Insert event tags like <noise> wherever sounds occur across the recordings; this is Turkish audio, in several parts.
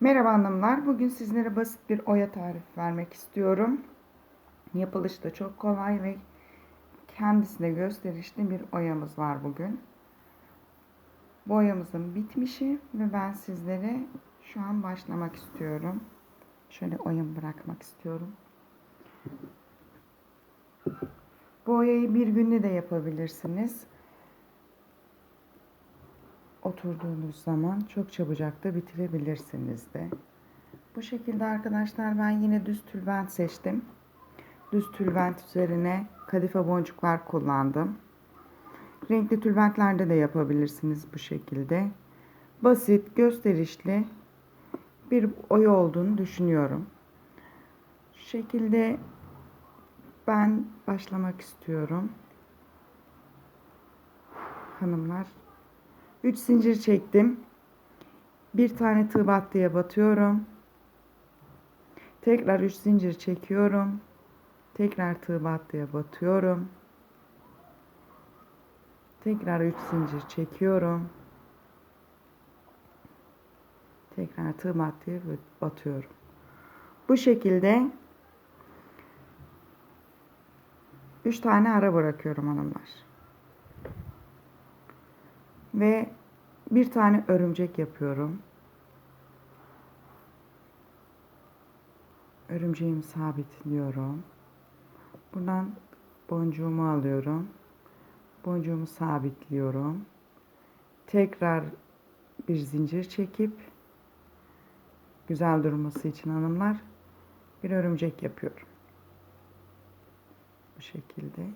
Merhaba hanımlar. Bugün sizlere basit bir oya tarifi vermek istiyorum. Yapılışı da çok kolay ve kendisine gösterişli bir oyamız var bugün. Bu oyamızın bitmişi ve ben sizlere şu an başlamak istiyorum. Şöyle oyamı bırakmak istiyorum. Bu oyayı bir günde de yapabilirsiniz. Oturduğunuz zaman çok çabucak da bitirebilirsiniz de. Bu şekilde arkadaşlar ben yine düz tülbent seçtim. Düz tülbent üzerine kadife boncuklar kullandım. Renkli tülbentlerde de yapabilirsiniz bu şekilde. Basit, gösterişli bir oya olduğunu düşünüyorum. Şu şekilde ben başlamak istiyorum. Hanımlar 3 zincir çektim. Bir tane tığ battıya batıyorum. Tekrar 3 zincir çekiyorum. Tekrar tığ battıya batıyorum. Tekrar 3 zincir çekiyorum. Tekrar tığ battıya batıyorum. Bu şekilde 3 tane ara bırakıyorum hanımlar. Ve bir tane örümcek yapıyorum. Örümceğimi sabitliyorum. Buradan boncuğumu alıyorum. Boncuğumu sabitliyorum. Tekrar bir zincir çekip güzel durması için hanımlar bir örümcek yapıyorum. Bu şekilde.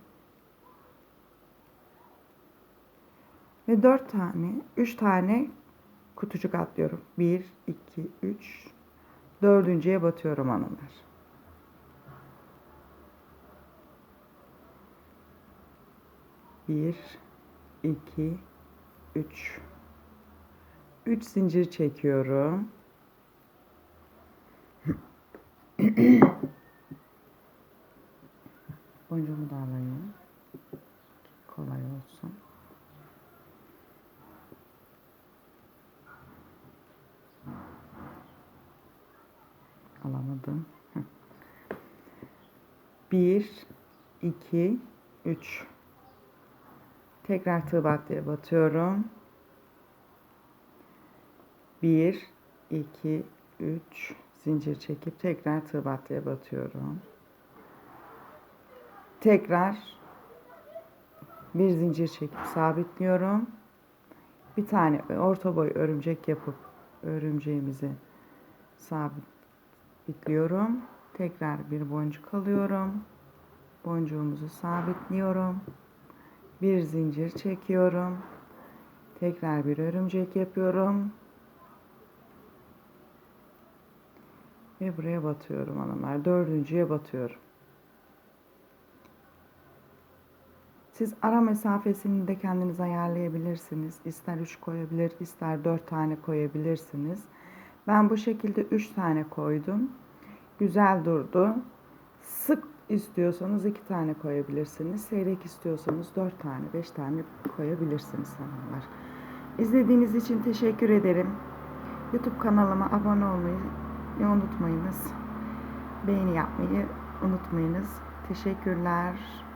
Ve 4 tane, 3 tane kutucuk atlıyorum. 1, 2, 3, dördüncüye batıyorum hanımlar. Bir, iki, üç. Üç zincir çekiyorum. <coughs> Boncuğumu da alayım. Kolay olsun. Alamadım. Bir, iki, üç. Tekrar tığ batıyorum. Bir, iki, üç. Zincir çekip tekrar tığ batıyorum. Tekrar bir zincir çekip sabitliyorum. Bir tane orta boy örümcek yapıp örümceğimizi sabitliyorum. Tekrar bir boncuk alıyorum. Boncuğumuzu sabitliyorum. Bir zincir çekiyorum. Tekrar bir örümcek yapıyorum. Ve buraya batıyorum hanımlar. Dördüncüye batıyorum. Siz ara mesafesini de kendiniz ayarlayabilirsiniz. İster 3 koyabilir, ister 4 tane koyabilirsiniz. Ben bu şekilde 3 tane koydum. Güzel durdu. Sık istiyorsanız 2 tane koyabilirsiniz. Seyrek istiyorsanız 4 tane, 5 tane koyabilirsiniz hanımlar. İzlediğiniz için teşekkür ederim. YouTube kanalıma abone olmayı unutmayınız. Beğeni yapmayı unutmayınız. Teşekkürler.